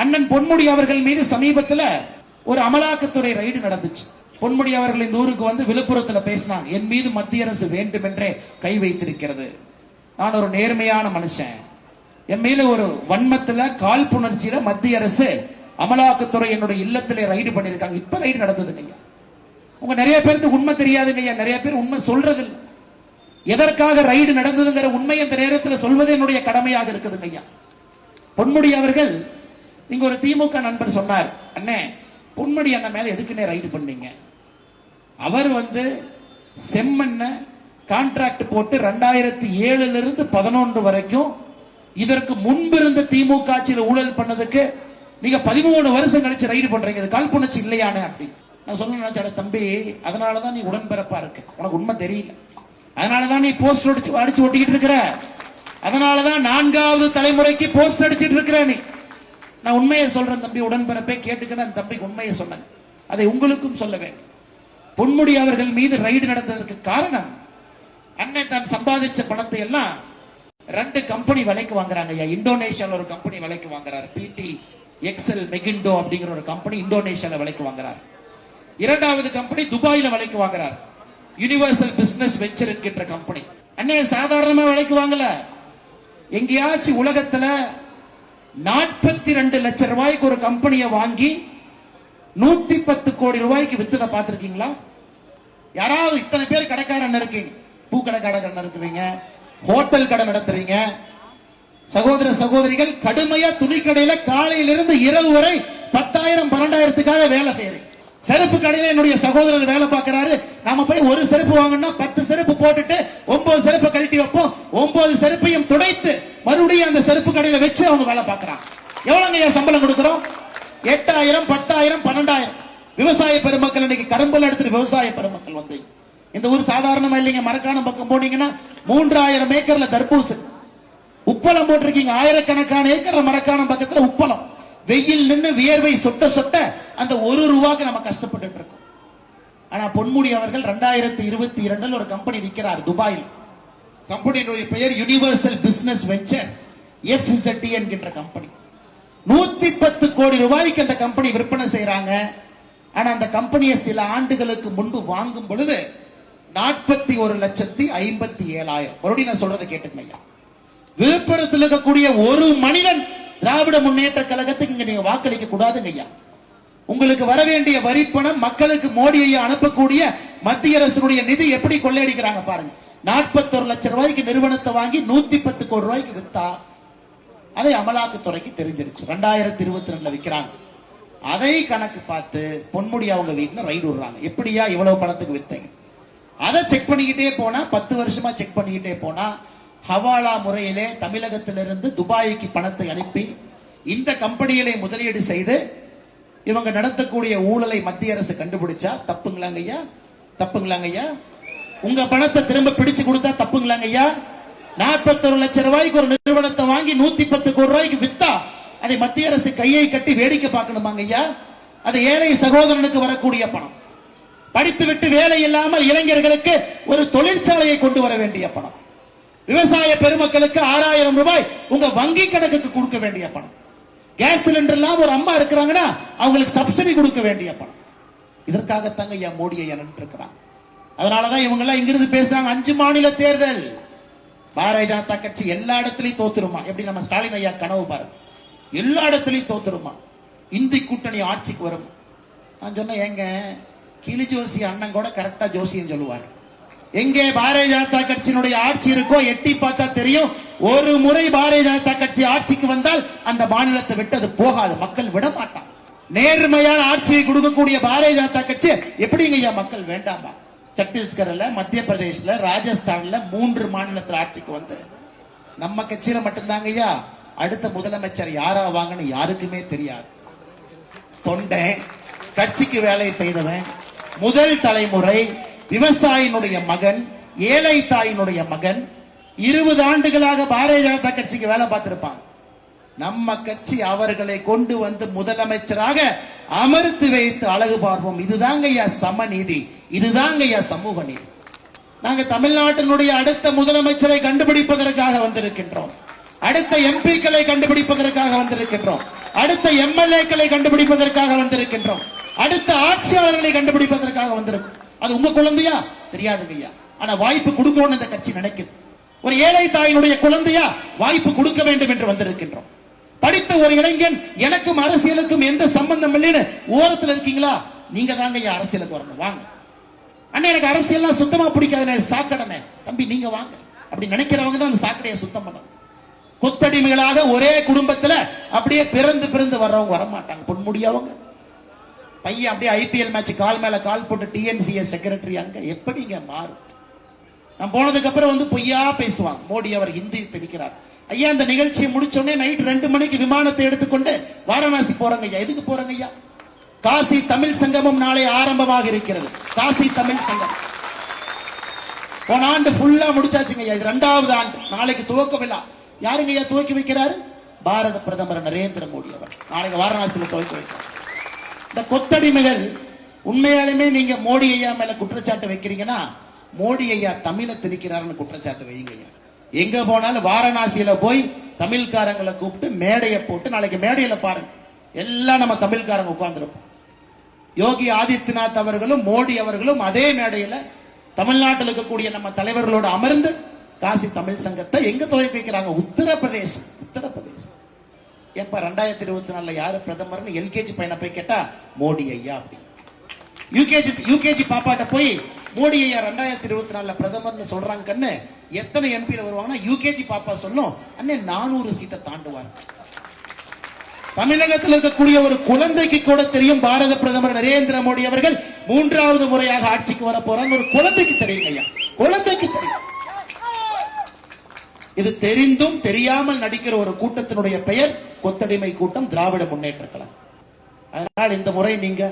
அண்ணன் பொன்முடி அவர்கள் மீது சமீபத்துல ஒரு அமலாக்கத்துறை ரைடு நடந்துச்சு. பொன்முடி அவர்கள் இந்த ஊருக்கு வந்து விழுப்புரத்துல பேசினாங்க என் மீது மத்திய அரசு வேண்டுமென்றே கை வைத்திருக்கிறது. நான் ஒரு நேர்மையான மனுஷன். என் மேல ஒரு வன்மத்துல காழ்ப்புணர்ச்சியில மத்திய அரசு அமலாக்கத்துறை என்னுடைய இல்லத்திலே ரைடு பண்ணிருக்காங்க இப்ப ரைடு நடந்ததுங்க ஐயா. உங்க நிறைய பேருக்கு உண்மை தெரியாதுங்க ஐயா. நிறைய பேர் உண்மை சொல்றது எதற்காக ரைடு நடந்ததுங்கிற உண்மை அந்த நேரத்தில் சொல்வது என்னுடைய கடமையாக இருக்குதுங்க ஐயா. பொன்முடி அவர்கள் இங்க ஒரு திமுக நண்பர் சொன்னார் அண்ணே பொன்முடி அண்ணன் மேல எதுக்குன்னே ரைடு பண்ணீங்க? அவர் வந்து செம்மண்ண கான்ட்ராக்ட் போட்டு ரெண்டாயிரத்தி ஏழுல இருந்து பதினொன்று வரைக்கும் இதற்கு முன்பு இருந்த திமுக ஆட்சியில் ஊழல் பண்ணதுக்கு நீங்க பதிமூணு வருஷம் கழிச்சு ரைடு பண்றீங்க இது காழ்ப்புணர்ச்சி இல்லையானே அப்படின்னு. நான் சொல்ல நினைச்சேன் தம்பி அதனாலதான் நீ உடன்பிறப்பா இருக்கு. உனக்கு உண்மை தெரியல. அதனாலதான் நீ போஸ்ட் அடிச்சு அடிச்சு ஒட்டிக்கிட்டு இருக்கிற. அதனாலதான் நான்காவது தலைமுறைக்கு போஸ்ட் அடிச்சிட்டு இருக்கிற நீ. நான் உண்மையை சொல்றேன் தம்பி உடன்பிறப்பே கேட்டுக்கிறேன் அந்த தம்பிக்கு உண்மையை சொன்னேன். அதை உங்களுக்கும் சொல்ல வேண்டும். பொன்முடி அவர்கள் மீது ரைடு நடந்ததற்கு காரணம் அன்னை தான் சம்பாதிச்ச பணத்தை எல்லாம் ரெண்டு கம்பெனி விலைக்கு வாங்குறாங்க ஐயா. இந்தோனேஷியால ஒரு கம்பெனி விலைக்கு வாங்குறாரு. பிடி எக்ஸல் மெகிண்டோ அப்படிங்கிற ஒரு கம்பெனி இந்தோனேஷியால விலைக்கு வாங்குறார். இரண்டாவது கம்பெனி துபாயில விலைக்கு வாங்குறார். யுனிவர்சல் பிசினஸ் வெஞ்சர் என்கின்ற கம்பெனி. அன்னைய சாதாரணமா விலைக்கு வாங்கல. எங்கேயாச்சும் உலகத்துல நாற்பத்தி ரெண்டு லட்சம் ரூபாய்க்கு ஒரு கம்பெனியை வாங்கி நூத்தி பத்து கோடி ரூபாய்க்கு வித்ததை பார்த்திருக்கீங்களா? யாராவது இத்தனை பேர் கடைக்காரன் இருக்கீங்க. பூக்கடை கடைக்காரன் இருக்கிறீங்க ஹோட்டல் கடை நடத்துறீங்க. சகோதர சகோதரிகள் கடுமையா துணிக்கடையில காலையிலிருந்து இரவு வரை பத்தாயிரம் பன்னெண்டாயிரத்துக்காக வேலை செய்யறீங்க. செருப்பு கடையில என்னுடைய சகோதரர் வேலை பார்க்கிறாரு. நாம போய் ஒரு செருப்பு வாங்கணும்னா பத்து செருப்பு போட்டுட்டு ஒன்பது செருப்பை கழட்டி வைப்போம். ஒன்பது செருப்பையும் துடைத்து மறுபடியும் அந்த செருப்பு கடையில வச்சு அவங்க வேலை பார்க்கறாங்க. எவ்வளவுங்க ஐயா சம்பளம் கொடுக்கிறோம்? எட்டாயிரம் பத்தாயிரம் பன்னெண்டாயிரம். விவசாய பெருமக்கள் இன்னைக்கு கரும்புல எடுத்துட்டு விவசாய பெருமக்கள் வந்து. இந்த ஊர் சாதாரணமா இல்லைங்க மரக்கான பக்கம் போனீங்கன்னா மூன்றாயிரம் ஏக்கர்ல தர்பூசணி. உப்பளம் போட்டிருக்கீங்க ஆயிரக்கணக்கான ஏக்கர்ல மரக்காணம் பக்கத்துல உப்பளம். வெயில் நின்னு வியர்வை சொட்ட சொட்ட அந்த ஒரு ரூபாக்கு நம்ம கஷ்டப்பட்டு இருக்கோம். ஆனா பொன்முடி அவர்கள் ரெண்டாயிரத்தி இருபத்தி இரண்டுல ஒரு கம்பெனி விற்கிறார் துபாயில். கம்பெனியினுடைய பெயர் யுனிவர்சல் பிசினஸ் வெஞ்சர் எஃப்இசட்டி என்கின்ற கம்பெனி. நூத்தி பத்து கோடி ரூபாய்க்கு அந்த கம்பெனி விற்பனை செய்யறாங்க ஆனா அந்த கம்பெனியை சில ஆண்டுகளுக்கு முன்பு வாங்கும் பொழுது நாற்பத்தி ஒரு லட்சத்தி ஐம்பத்தி ஏழாயிரம். மறுபடியும் நான் சொல்றதை கேட்டுங்க ஐயா. விழுப்புரத்தில் இருக்கக்கூடிய ஒரு மனிதன் திராவிட முன்னேற்ற கழகத்துக்கு இங்க நீங்க வாக்களிக்க கூடாதுங்க ஐயா. உங்களுக்கு வர வேண்டிய வரிப்பணம் மக்களுக்கு மோடியை அனுப்பக்கூடிய மத்திய அரசுடைய நிதி எப்படி கொள்ளையடிக்கிறாங்க பாருங்க. நாற்பத்தொரு லட்சம் ரூபாய்க்கு நிறுவனத்தை வாங்கி நூத்தி பத்து கோடி ரூபாய்க்கு வித்தா அதை அமலாக்கத்துறைக்கு தெரிஞ்சிருச்சு. ரெண்டாயிரத்தி இருபத்தி ரெண்டுல விற்கிறாங்க அதை கணக்கு பார்த்து பொன்முடி அவங்க வீட்டுல ரைடு விடுறாங்க. எப்படியா இவ்வளவு பணத்துக்கு வித்தீங்க? அதை செக் பண்ணிக்கிட்டே போனா பத்து வருஷமா செக் பண்ணிக்கிட்டே போனா ஹவாலா முறையிலே தமிழகத்திலிருந்து துபாய்க்கு பணத்தை அனுப்பி இந்த கம்பெனிகளை முதலீடு செய்து இவங்க நடத்தக்கூடிய ஊழலை மத்திய அரசு கண்டுபிடிச்சா தப்புங்களாங்க ஐயா தப்புங்களாங்க ஐயா உங்க பணத்தை திரும்ப பிடிச்சு கொடுத்தா தப்புங்களாங்க ஐயா? நாற்பத்தொரு லட்சம் ரூபாய்க்கு ஒரு நிறுவனத்தை வாங்கி நூத்தி பத்து கோடி ரூபாய்க்கு வித்தா அதை மத்திய அரசு கையை கட்டி வேடிக்கை பார்க்கணுமாங்க ஐயா? அது ஏழை சகோதரனுக்கு வரக்கூடிய பணம். படித்துவிட்டு வேலை இல்லாமல் இளைஞர்களுக்கு ஒரு தொழிற்சாலையை கொண்டு வர வேண்டிய பணம். விவசாய பெருமக்களுக்கு ஆறாயிரம் ரூபாய் உங்க வங்கி கணக்குக்கு கொடுக்க வேண்டிய பணம். கேஸ் சிலிண்டர் எல்லாம் ஒரு அம்மா இருக்கிறாங்கன்னா அவங்களுக்கு சப்சிடி கொடுக்க வேண்டிய பணம். இதற்காகத்தாங்க ஐயா மோடியை நின்று இருக்கிறாங்க அதனாலதான் இவங்க எல்லாம் இங்கிருந்து பேசுறாங்க. அஞ்சு மாநில தேர்தல். பாரதிய ஜனதா கட்சி எல்லா இடத்துலயும் தோத்துருமா? எப்படி நம்ம ஸ்டாலின் ஐயா கனவு பாருங்க எல்லா இடத்துலயும் தோத்துருமா? இந்தி கூட்டணி ஆட்சிக்கு வரும். நான் சொன்னேன் ஏங்க கிளி ஜோசி அண்ணன் கூட கரெக்டா ஜோசியம் சொல்லுவார். எங்கே பாரதிய ஜனதா கட்சியினுடைய ஆட்சி இருக்கோ எட்டி பார்த்தா தெரியும். ஒரு முறை பாரதிய ஜனதா கட்சி ஆட்சிக்கு வந்தால் அந்த மாநிலத்தை விட்டு அது போகாது. மக்கள் விட மாட்டான் நேர்மையான ஆட்சியை கொடுக்கக்கூடிய பாரதிய ஜனதா கட்சி எப்படிங்க ஐயா மக்கள் வேண்டாமா? சத்தீஸ்கர்ல மத்திய பிரதேஷ்ல ராஜஸ்தான்ல மூன்று மாநிலத்தில் ஆட்சிக்கு வந்து நம்ம கட்சியில மட்டும்தாங்க ஐயா. அடுத்த முதலமைச்சர் யாரா வாங்கன்னு யாருக்குமே தெரியாது. தொண்டை கட்சிக்கு வேலை செய்தவன் முதல் தலைமுறை விவசாயினுடைய மகன் ஏழை தாயினுடைய மகன் இருபது ஆண்டுகளாக பாரதிய ஜனதா கட்சிக்கு வேலை பார்த்திருப்பான். நம்ம கட்சி அவர்களை கொண்டு வந்து முதலமைச்சராக அமர்த்தி வைத்து அழகு பார்ப்போம். இதுதாங்க ஐயா சமநீதி. இதுதாங்க ஐயா சமூக நீதி. நாங்க தமிழ்நாட்டினுடைய அடுத்த முதலமைச்சரை கண்டுபிடிப்பதற்காக வந்திருக்கின்றோம். அடுத்த எம்பிக்களை கண்டுபிடிப்பதற்காக வந்திருக்கின்றோம். அடுத்த எம்எல்ஏக்களை கண்டுபிடிப்பதற்காக வந்திருக்கின்றோம். அடுத்த ஆட்சியாளர்களை கண்டுபிடிப்பதற்காக வந்திருக்கும் அது உங்க குழந்தையா? தெரியாதுங்க ஐயா. ஆனா வாய்ப்பு கொடுக்கணும்னு இந்த கட்சி நினைக்குது. ஒரு ஏழை தாயினுடைய குழந்தையா வாய்ப்பு கொடுக்க வேண்டும் என்று வந்திருக்கின்றோம். படித்த ஒரு இளைஞன் எனக்கும் அரசியலுக்கும் எந்த சம்பந்தம் இல்லைன்னு ஓரத்துல இருக்கீங்களா? நீங்க தாங்க ஐயா அரசியலுக்கு வரணும். வாங்க. அண்ணா எனக்கு அரசியல்லாம் சுத்தமா பிடிக்காதுண்ணே சாக்கடனே தம்பி நீங்க வாங்க. அப்படி நினைக்கிறவங்க தான் அந்த சாக்கடையை சுத்தம் பண்ணணும். கொத்தடிமைகளாக ஒரே குடும்பத்துல அப்படியே பிறந்து பிறந்து வர்றவங்க வர மாட்டாங்க பொன்முடியவங்க. பையன் அப்படியே ஐபிஎல் மேட்ச் கால் மேல கால் போட்டு டிஎன்சிஏ செக்ரட்டரி அங்க. எப்படிங்க மாறும்? நான் போனதுக்கு அப்புறம் வந்து பொய்யா பேசுவான். மோடி அவர் ஹிந்தி தெரிவிக்கிறார். ஐயா இந்த நிகழ்ச்சியை முடிச்சோடனே நைட் ரெண்டு மணிக்கு விமானத்தை எடுத்துக்கொண்டு வாரணாசி போறாங்க ஐயா. எதுக்கு போறாங்க ஐயா? காசி தமிழ் சங்கமம் நாளை ஆரம்பமாக இருக்கிறது. காசி தமிழ் சங்கம். போன ஆண்டு ஃபுல்லா முடிச்சாச்சுங்க ஐயா. இது ரெண்டாவது ஆண்டு. நாளைக்கு துவக்க விழா. யாருங்க ஐயா துவக்கி வைக்கிறாரு? பாரத பிரதமர் நரேந்திர மோடி அவர். நாளைக்கு வாரணாசியில துவக்கி வைக்கிறார். இந்த கொத்தடிமைகள் உண்மையாலுமே நீங்க மோடி ஐயா மேல குற்றச்சாட்டு வைக்கிறீங்கன்னா மோடி ஐயா தமிழை திணிக்கிறாருன்னு குற்றச்சாட்டு வைங்க ஐயா. எங்க போனாலும் வாரணாசியில போய் தமிழ்காரங்களை கூப்பிட்டு மேடையை போட்டு நாளைக்கு மேடையில பாருங்க. எல்லாம் நம்ம தமிழ்காரங்க உட்கார்ந்துருப்போம். யோகி ஆதித்யநாத் அவர்களும் மோடி அவர்களும் அதே மேடையில தமிழ்நாட்டில் இருக்கக்கூடிய நம்ம தலைவர்களோடு அமர்ந்து காசி தமிழ் சங்கத்தை எங்க துவக்கி வைக்கிறாங்க? உத்தரப்பிரதேசம். உத்தரப்பிரதேசம். எப்ப ரெண்டாயிரத்தி இருபத்தி நாலுல யாரு பிரதமர்னு எல்கேஜி பையனை போய் கேட்டா மோடி ஐயா அப்படி யூகேஜி யூகேஜி பாப்பாட்ட போய் மோடி ஐயா ரெண்டாயிரத்தி இருபத்தி நாலுல பிரதமர்னு சொல்றாங்க கண்ணு எத்தனை எம்பில வருவாங்கன்னா யூகேஜி பாப்பா சொல்லும் அண்ணே நானூறு சீட்டை தாண்டுவார். தமிழகத்தில் இருக்கக்கூடிய ஒரு குழந்தைக்கு கூட தெரியும் பாரத பிரதமர் நரேந்திர மோடி அவர்கள் மூன்றாவது முறையாக ஆட்சிக்கு வர போறாங்க ஒரு குழந்தைக்கு தெரியும் ஐயா. குழந்தைக்கு தெரியும். இது தெரிந்தும் தெரியாமல் நடிக்கிற ஒரு கூட்டத்தினுடைய பெயர் கொத்தடிமை கூட்டம் திராவிட முன்னேற்ற கழகம். அதனால் இந்த முறை நீங்க